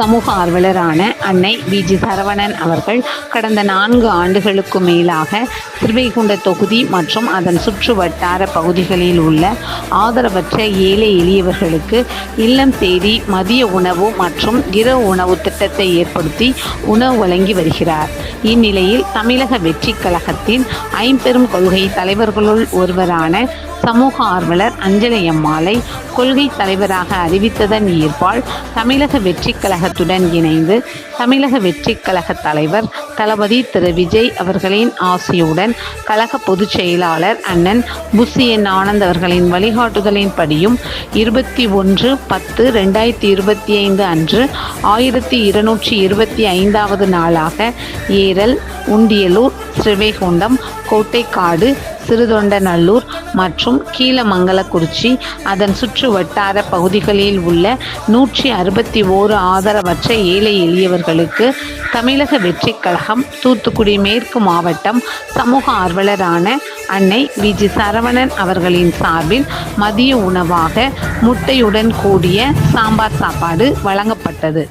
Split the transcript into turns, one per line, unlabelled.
சமூக ஆர்வலரான அன்னை we. G. Saravanan அவர்கள் கடந்த நான்கு ஆண்டுகளுக்கு மேலாக திருவைகுண்ட தொகுதி மற்றும் அதன் சுற்று வட்டார பகுதிகளில் உள்ள ஆதரவற்ற ஏழை எளியவர்களுக்கு இல்லம் தேடி மதிய உணவு மற்றும் இரவு உணவு திட்டத்தை ஏற்படுத்தி உணவு வழங்கி வருகிறார். இந்நிலையில் தமிழக வெற்றி கழகத்தின் ஐம்பெரும் கொள்கை தலைவர்களுள் ஒருவரான சமூக ஆர்வலர் அஞ்சலி அம்மாளை கொள்கை தலைவராக அறிவித்ததன் ஈர்ப்பால் தமிழக வெற்றிக் கழகத்துடன் இணைந்து தமிழக வெற்றிக் கழக தலைவர் தளபதி திரு விஜய் அவர்களின் ஆசையுடன் கழக பொதுச் செயலாளர் அண்ணன் புசி என் ஆனந்த் அவர்களின் வழிகாட்டுதலின்படியும் இருபத்தி ஒன்று பத்து ரெண்டாயிரத்தி இருபத்தி ஐந்து அன்று ஆயிரத்தி இருநூற்றி இருபத்தி ஐந்தாவது நாளாக ஏரல் உண்டியலூர் ஸ்ரீவைகுண்டம் கோட்டைக்காடு சிறுதொண்டநல்லூர் மற்றும் கீழமங்கலக்குறிச்சி. அதன் சுற்று வட்டார பகுதிகளில் உள்ள நூற்றி அறுபத்தி ஓரு ஆதரவற்ற ஏழை எளியவர்களுக்கு தமிழக வெற்றிக் கழகம் தூத்துக்குடி மேற்கு மாவட்டம் சமூக ஆர்வலரான அன்னை வி. ஜி. சரவணன் அவர்களின் சார்பில் மதிய உணவாக முட்டையுடன் கூடிய சாம்பார் சாப்பாடு வழங்கப்பட்டது.